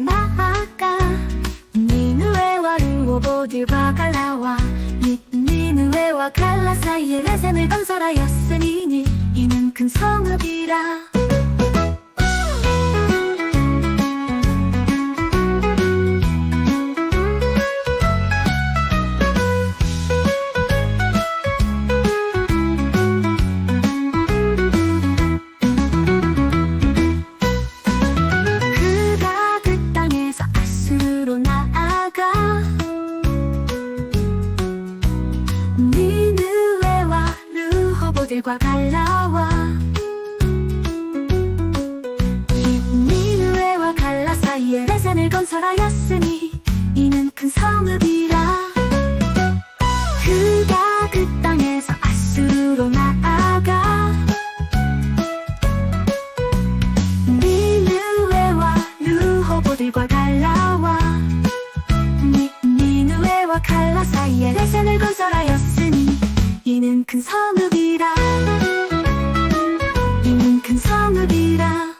나 아까. 니누에와루오보디바칼라와 니누에와칼라 사이에 내샘을 건설하였으니. 이는 큰 성읍이라. 르호보들과 갈라와. 이 니느웨와 갈라 사이에 레산을 건설하였으니 이는 큰 성읍이라. 그가 그 땅에서 아스로 나아가. 니느웨와 르호보들과 갈라와. 니, 니느웨와 갈라 사이에 레센을 건설하였으니 이는 큰 성읍이라. 이는 큰 성읍이라.